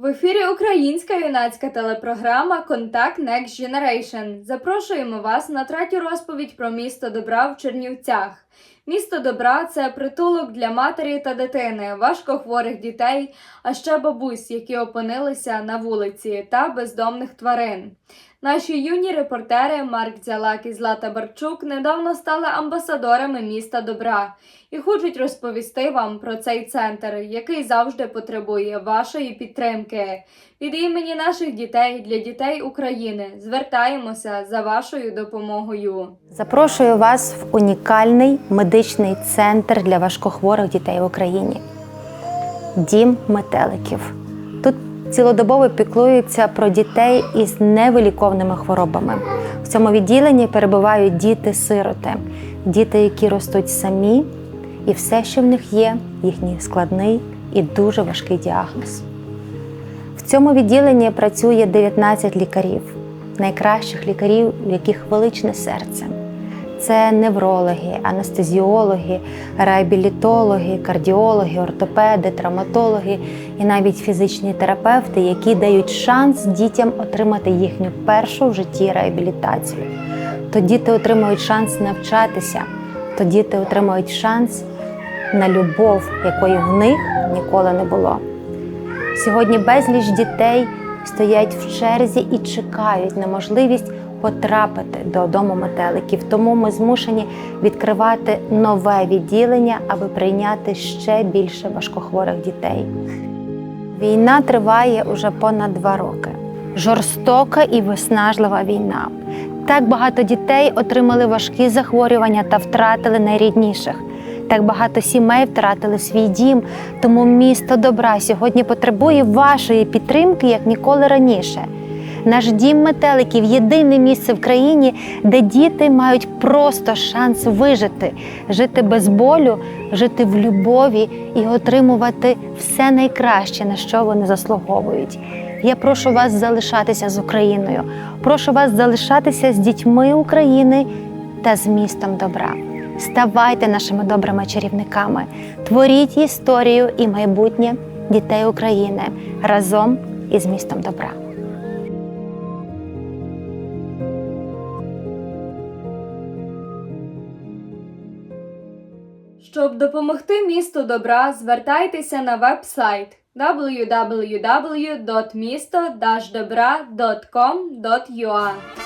В ефірі українська юнацька телепрограма Контакт Next Generation. Запрошуємо вас на третю розповідь про місто добра в Чернівцях. Місто добра це притулок для матері та дитини, важкохворих дітей, а ще бабусь, які опинилися на вулиці, та бездомних тварин. Наші юні репортери Марк Дзялак і Злата Барчук недавно стали амбасадорами міста добра і хочуть розповісти вам про цей центр, який завжди потребує вашої підтримки. Від імені наших дітей для дітей України звертаємося за вашою допомогою. Запрошую вас в унікальний медичний центр для важкохворих дітей в Україні. Дім метеликів. Тут цілодобово піклуються про дітей із невиліковними хворобами. В цьому відділенні перебувають діти-сироти, діти, які ростуть самі, і все, що в них є, їхній складний і дуже важкий діагноз. В цьому відділенні працює 19 лікарів, найкращих лікарів, у яких величне серце. Це неврологи, анестезіологи, реабілітологи, кардіологи, ортопеди, травматологи і навіть фізичні терапевти, які дають шанс дітям отримати їхню першу в житті реабілітацію. То діти отримують шанс навчатися, то діти отримують шанс на любов, якої в них ніколи не було. Сьогодні безліч дітей стоять в черзі і чекають на можливість потрапити до дому метеликів. Тому ми змушені відкривати нове відділення, аби прийняти ще більше важкохворих дітей. Війна триває уже понад два роки. Жорстока і виснажлива війна. Так багато дітей отримали важкі захворювання та втратили найрідніших. Так багато сімей втратили свій дім, тому місто добра сьогодні потребує вашої підтримки як ніколи раніше. Наш дім метеликів єдине місце в країні, де діти мають просто шанс вижити, жити без болю, жити в любові і отримувати все найкраще, на що вони заслуговують. Я прошу вас залишатися з Україною, прошу вас залишатися з дітьми України та з містом добра. Ставайте нашими добрими чарівниками, творіть історію і майбутнє дітей України разом із містом добра. Щоб допомогти місту добра, звертайтеся на веб-сайт www.misto-dobra.com.ua